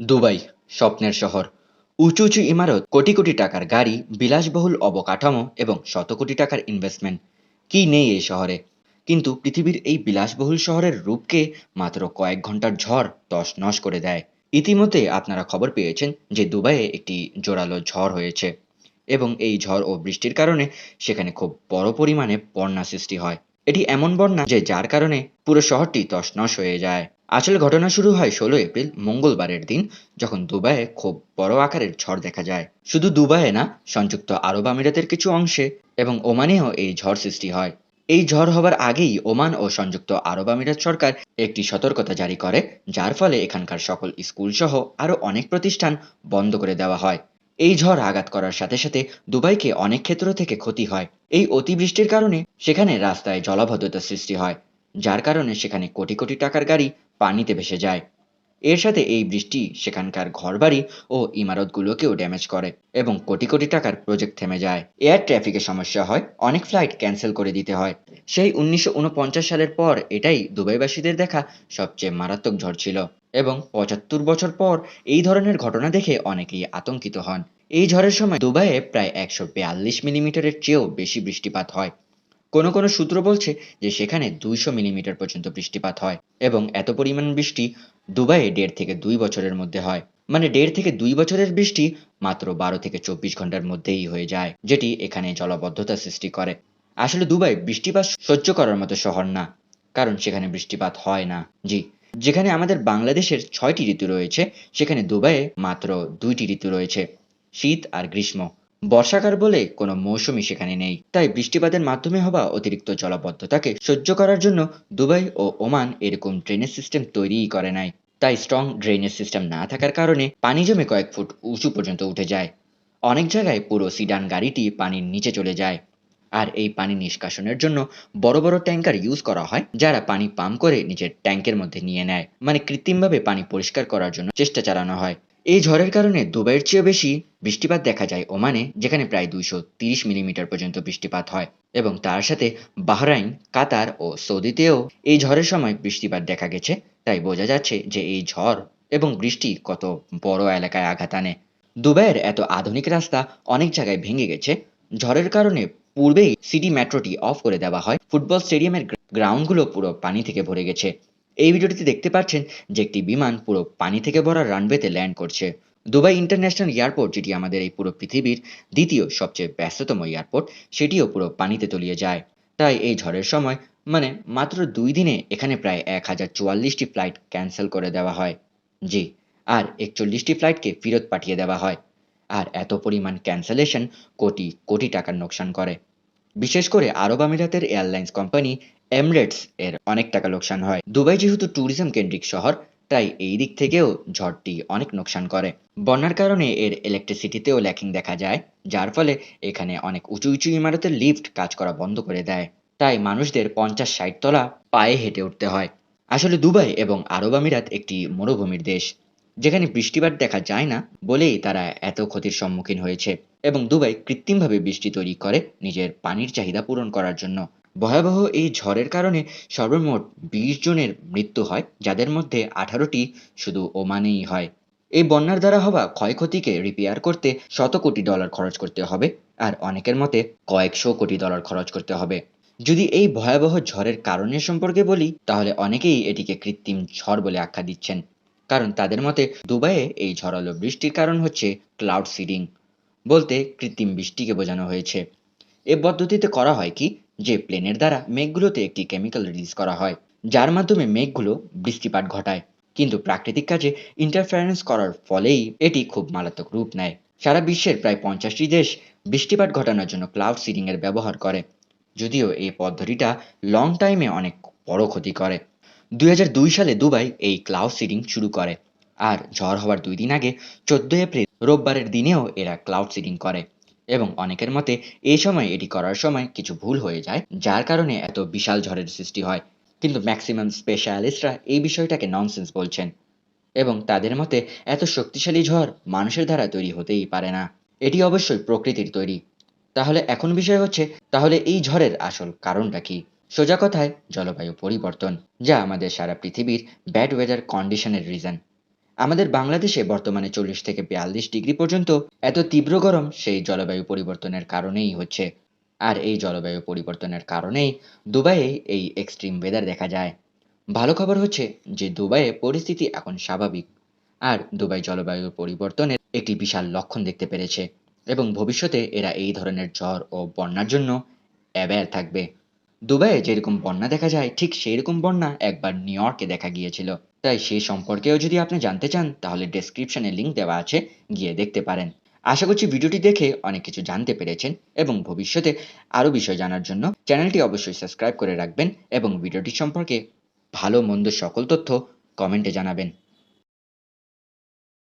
Dubai, স্বপ্নের শহর। উঁচু উঁচু ইমারত, কোটি কোটি টাকার গাড়ি, বিলাসবহুল অবকাঠামো এবং শত কোটি টাকার ইনভেস্টমেন্ট কি নেই এই শহরে? কিন্তু পৃথিবীর এই বিলাসবহুল শহরের রূপকে মাত্র কয়েক ঘণ্টার ঝড় তছনছ করে দেয়। ইতিমধ্যে আপনারা খবর পেয়েছেন যে দুবাইয়ে একটি জোরালো ঝড় হয়েছে এবং এই ঝড় ও বৃষ্টির কারণে সেখানে খুব বড় পরিমাণে বন্যা সৃষ্টি হয়। এটি এমন বন্যা যে যার কারণে পুরো শহরটি তছনছ হয়ে যায়। আসল ঘটনা শুরু হয় ষোলো এপ্রিল, মঙ্গলবারের দিন, যখন দুবাইয়ে খুব বড় আকারের ঝড় দেখা যায়। শুধু দুবাইয়ে না, সংযুক্ত আরব আমিরাতের কিছু অংশে এবং ওমানেও এই ঝড় সৃষ্টি হয়। এই ঝড় হবার আগেই ওমান ও সংযুক্ত আরব আমিরাত সরকার একটি সতর্কতা জারি করে, যার ফলে এখানকার সকল স্কুল সহ আরও অনেক প্রতিষ্ঠান বন্ধ করে দেওয়া হয়। এই ঝড় আঘাত করার সাথে সাথে দুবাইকে অনেক ক্ষেত্র থেকে ক্ষতি হয়। এই অতিবৃষ্টির কারণে সেখানে রাস্তায় জলাবদ্ধতা সৃষ্টি হয়, যার কারণে সেখানে কোটি কোটি টাকার গাড়ি পানিতে ভেসে যায়। এর সাথে এই বৃষ্টি সেখানকার ঘরবাড়ি ও ইমারতগুলোকেও ড্যামেজ করে এবং কোটি কোটি টাকার প্রজেক্ট থেমে যায়। এয়ার ট্রাফিকের সমস্যা হয়, অনেক ফ্লাইট ক্যান্সেল করে দিতে হয়। সেই উনিশশো উনপঞ্চাশ সালের পর এটাই দুবাইবাসীদের দেখা সবচেয়ে মারাত্মক ঝড় ছিল এবং পঁচাত্তর বছর পর এই ধরনের ঘটনা দেখে অনেকেই আতঙ্কিত হন। এই ঝড়ের সময় দুবাইয়ে প্রায় একশো বিয়াল্লিশ মিলিমিটারের চেয়েও বেশি বৃষ্টিপাত হয়। কোনো কোনো সূত্র বলছে যে সেখানে দুইশো মিলিমিটার পর্যন্ত বৃষ্টিপাত হয় এবং এত পরিমাণ বৃষ্টি দুবাইয়ে দেড় থেকে দুই বছরের মধ্যে হয়। মানে দেড় থেকে দুই বছরের বৃষ্টি মাত্র বারো থেকে চব্বিশ ঘণ্টার মধ্যেই হয়ে যায়, যেটি এখানে জলবদ্ধতা সৃষ্টি করে। আসলে দুবাই বৃষ্টিপাত সহ্য করার মতো শহর না, কারণ সেখানে বৃষ্টিপাত হয় না। জি, যেখানে আমাদের বাংলাদেশের ছয়টি ঋতু রয়েছে, সেখানে দুবাইয়ে মাত্র দুইটি ঋতু রয়েছে, শীত আর গ্রীষ্ম। বর্ষাকাল বলে কোনো মৌসুমই সেখানে নেই। তাই বৃষ্টিপাতের মাধ্যমে হওয়া অতিরিক্ত জলাবদ্ধতাকে সহ্য করার জন্য দুবাই ও ওমান এরকম ড্রেনেজ সিস্টেম তৈরিই করে নাই। তাই স্ট্রং ড্রেনেজ সিস্টেম না থাকার কারণে পানি জমে কয়েক ফুট উঁচু পর্যন্ত উঠে যায়। অনেক জায়গায় পুরো সিডান গাড়িটি পানির নিচে চলে যায়। আর এই পানি নিষ্কাশনের জন্য বড় বড় ট্যাঙ্কার ইউজ করা হয়, যারা পানি পাম্প করে নিজের ট্যাঙ্কের মধ্যে নিয়ে নেয়। মানে কৃত্রিমভাবে পানি পরিষ্কার করার জন্য চেষ্টা চালানো হয়। এই ঝড়ের কারণে দুবাইয়ের চেয়ে বেশি বৃষ্টিপাত দেখা যায় ওমানে, যেখানে প্রায় দুইশো তিরিশ মিলিমিটার পর্যন্ত বৃষ্টিপাত হয় এবং তার সাথে বাহরাইন, কাতার ও সৌদিতেও এই ঝড়ের সময় বৃষ্টিপাত দেখা গেছে। তাই বোঝা যাচ্ছে যে এই ঝড় এবং বৃষ্টি কত বড় এলাকায় আঘাত আনে। দুবাইয়ের এত আধুনিক রাস্তা অনেক জায়গায় ভেঙে গেছে। ঝড়ের কারণে পূর্বেই সিটি মেট্রোটি অফ করে দেওয়া হয়। ফুটবল স্টেডিয়ামের গ্রাউন্ডগুলো পুরো পানি থেকে ভরে গেছে। এই ভিডিওটিতে দেখতে পাচ্ছেন যে একটি বিমান পুরো পানি থেকে ভরা রানওয়েতে ল্যান্ড করছে। দুবাই ইন্টারন্যাশনাল এয়ারপোর্ট, যেটি আমাদের এই পুরো পৃথিবীর দ্বিতীয় সবচেয়ে ব্যস্ততম এয়ারপোর্ট, সেটিও পুরো পানিতে তলিয়ে যায়। তাই এই ঝড়ের সময় মানে মাত্র দুই দিনে এখানে প্রায় এক হাজার চুয়াল্লিশটি ফ্লাইট ক্যান্সেল করে দেওয়া হয়। জি, আর একচল্লিশটি ফ্লাইটকে ফেরত পাঠিয়ে দেওয়া হয়। আর এত পরিমাণ ক্যান্সেলেশন কোটি কোটি টাকার নোকসান করে। বিশেষ করে আরব আমিরাতের এয়ারলাইন্স কোম্পানি এমরেটস এর অনেক টাকা লোকসান হয়। দুবাই যেহেতু ট্যুরিজম কেন্দ্রিক শহর, তাই এই দিক থেকেও ঝড়টি অনেক নোকসান করে। বন্যার কারণে এর ইলেকট্রিসিটিতেও ল্যাকিং দেখা যায়, যার ফলে এখানে অনেক উঁচু উঁচু ইমারতের লিফট কাজ করা বন্ধ করে দেয়। তাই মানুষদের পঞ্চাশ ষাট তলা পায়ে হেঁটে উঠতে হয়। আসলে দুবাই এবং আরব আমিরাত একটি মরুভূমির দেশ। যেখানে বৃষ্টিপাত দেখা যায় না বলেই তারা এত ক্ষতির সম্মুখীন হয়েছে এবং দুবাই কৃত্রিমভাবে বৃষ্টি তৈরি করে নিজের পানির চাহিদা পূরণ করার জন্য। ভয়াবহ এই ঝড়ের কারণে সর্বমোট বিশ জনের মৃত্যু হয়, যাদের মধ্যে আঠারোটি শুধু ওমানেই হয়। এই বন্যার দ্বারা হওয়া ক্ষয়ক্ষতিকে রিপেয়ার করতে শত কোটি ডলার খরচ করতে হবে আর অনেকের মতে কয়েকশো কোটি ডলার খরচ করতে হবে। যদি এই ভয়াবহ ঝড়ের কারণের সম্পর্কে বলি, তাহলে অনেকেই এটিকে কৃত্রিম ঝড় বলে আখ্যা দিচ্ছেন। কারণ তাদের মতে দুবাইয়ে এই ঝড়ালো বৃষ্টির কারণ হচ্ছে ক্লাউড সিডিং বলতে কৃত্রিম বৃষ্টিকে বোঝানো হয়েছে। এ পদ্ধতিতে করা হয় কি? যে প্লেনের দ্বারা মেঘগুলোতে একটি কেমিক্যাল রিলিজ করা হয়, যার মাধ্যমে মেঘগুলো বৃষ্টিপাত ঘটায়। কিন্তু প্রাকৃতিক কাজে ইন্টারফারেন্স করার ফলেই এটি খুব মারাত্মক রূপ নেয়। সারা বিশ্বের প্রায় পঞ্চাশটি দেশ বৃষ্টিপাত ঘটানোর জন্য ক্লাউড সিডিং এর ব্যবহার করে, যদিও এই পদ্ধতিটা লং টাইমে অনেক বড় ক্ষতি করে। দু হাজার দুই সালে দুবাই এই ক্লাউড সিডিং শুরু করে, আর ঝড় হওয়ার দুই দিন আগে চোদ্দ এপ্রিল রোববারের দিনেও এরা ক্লাউড সিডিং করে। এবং অনেকের মতে, এই সময় এটি করার সময় কিছু ভুল হয়ে যায়, যার কারণে এত বিশাল ঝড়ের সৃষ্টি হয়। কিন্তু ম্যাক্সিমাম স্পেশালিস্টরা এই বিষয়টাকে ননসেন্স বলছেন এবং তাদের মতে, এত শক্তিশালী ঝড় মানুষের দ্বারা তৈরি হতেই পারে না। এটি অবশ্যই প্রকৃতির তৈরি। তাহলে এখন বিষয় হচ্ছে, তাহলে এই ঝড়ের আসল কারণটা কি? সোজা কথায়, জলবায়ু পরিবর্তন, যা আমাদের সারা পৃথিবীর ব্যাড ওয়েদার কন্ডিশনের রিজন আমাদের বাংলাদেশে বর্তমানে চল্লিশ থেকে বিয়াল্লিশ ডিগ্রি পর্যন্ত এত তীব্র গরম সেই জলবায়ু পরিবর্তনের কারণেই হচ্ছে। আর এই জলবায়ু পরিবর্তনের কারণেই দুবাইয়ে এই এক্সট্রিম ওয়েদার দেখা যায়। ভালো খবর হচ্ছে যে দুবাইয়ে পরিস্থিতি এখন স্বাভাবিক। আর দুবাই জলবায়ু পরিবর্তনের একটি বিশাল লক্ষণ দেখতে পেরেছে। এবং ভবিষ্যতে এরা এই ধরনের ঝড় ও বন্যার জন্য অ্যাওয়্যার থাকবে। দুবাইয়ে যেরকম বন্যা দেখা যায়, ঠিক সেই রকম বন্যা একবার নিউ ইয়র্কে দেখা গিয়েছিল। তাই সে সম্পর্কেও যদি আপনি জানতে চান, তাহলে ডেসক্রিপশনে লিঙ্ক দেওয়া আছে, গিয়ে দেখতে পারেন। আশা করছি ভিডিওটি দেখে অনেক কিছু জানতে পেরেছেন এবং ভবিষ্যতে আরও বিষয় জানার জন্য চ্যানেলটি অবশ্যই সাবস্ক্রাইব করে রাখবেন এবং ভিডিওটি সম্পর্কে ভালো মন্দ সকল তথ্য কমেন্টে জানাবেন।